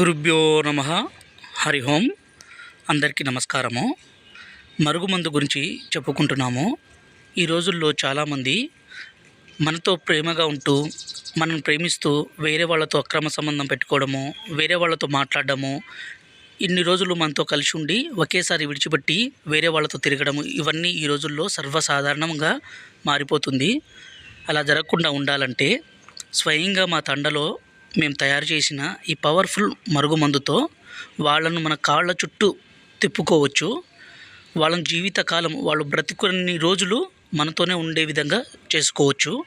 గురుభ్యో నమ. హరి ఓం. అందరికీ నమస్కారము. మరుగుమందు గురించి చెప్పుకుంటున్నాము. ఈ రోజుల్లో చాలామంది మనతో ప్రేమగా ఉంటూ మనం ప్రేమిస్తూ వేరే వాళ్ళతో అక్రమ సంబంధం పెట్టుకోవడము వేరే వాళ్ళతో మాట్లాడడము ఇన్ని రోజులు మనతో కలిసి ఉండి ఒకేసారి విడిచిపెట్టి వేరే వాళ్ళతో తిరగడము ఇవన్నీ ఈ రోజుల్లో సర్వసాధారణంగా మారిపోతుంది. అలా జరగకుండా ఉండాలంటే స్వయంగా మా తండలో మేము తయారు చేసిన ఈ పవర్ఫుల్ మరుగుమందుతో వాళ్ళను మన కాళ్ళ చుట్టూ తిప్పుకోవచ్చు. వాళ్ళని జీవితకాలం వాళ్ళు బ్రతికొన్ని రోజులు మనతోనే ఉండే విధంగా చేసుకోవచ్చు.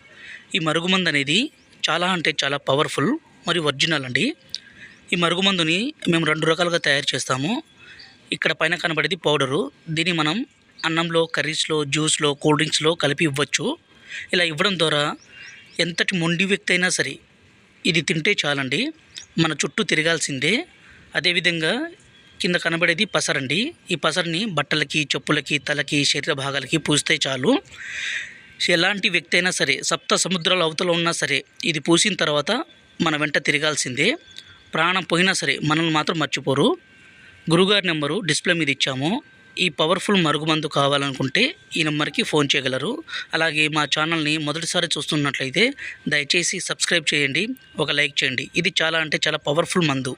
ఈ మరుగుమందు అనేది చాలా అంటే చాలా పవర్ఫుల్ మరియు ఒరిజినల్ అండి. ఈ మరుగుమందుని మేము రెండు రకాలుగా తయారు చేస్తాము. ఇక్కడ పైన కనబడేది పౌడరు. దీన్ని మనం అన్నంలో కర్రీస్లో జ్యూస్లో కూల్ డ్రింక్స్లో కలిపి ఇవ్వచ్చు. ఇలా ఇవ్వడం ద్వారా ఎంతటి మొండి వ్యక్తి అయినా సరే ఇది తింటే చాలండి. మన చుట్టూ తిరగాల్సిందే. అదేవిధంగా కింద కనబడేది పసరండి. ఈ పసరిని బట్టలకి చెప్పులకి తలకి శరీర భాగాలకి పూస్తే చాలు. ఎలాంటి వ్యక్తి అయినా సరే సప్త సముద్రాల అవతల ఉన్నా సరే ఇది పూసిన తర్వాత మన వెంట తిరగాల్సిందే. ప్రాణం పోయినా సరే మనల్ని మాత్రం మర్చిపోరు. గురుగారి నెంబరు డిస్ప్లే మీద ఇచ్చాము. ఈ పవర్ఫుల్ మరుగుమందు కావాలనుకుంటే ఈ నెంబర్కి ఫోన్ చేయగలరు. అలాగే మా ఛానల్ని మొదటిసారి చూస్తున్నట్లయితే దయచేసి సబ్స్క్రైబ్ చేయండి ఒక లైక్ చేయండి. ఇది చాలా అంటే చాలా పవర్ఫుల్ మందు.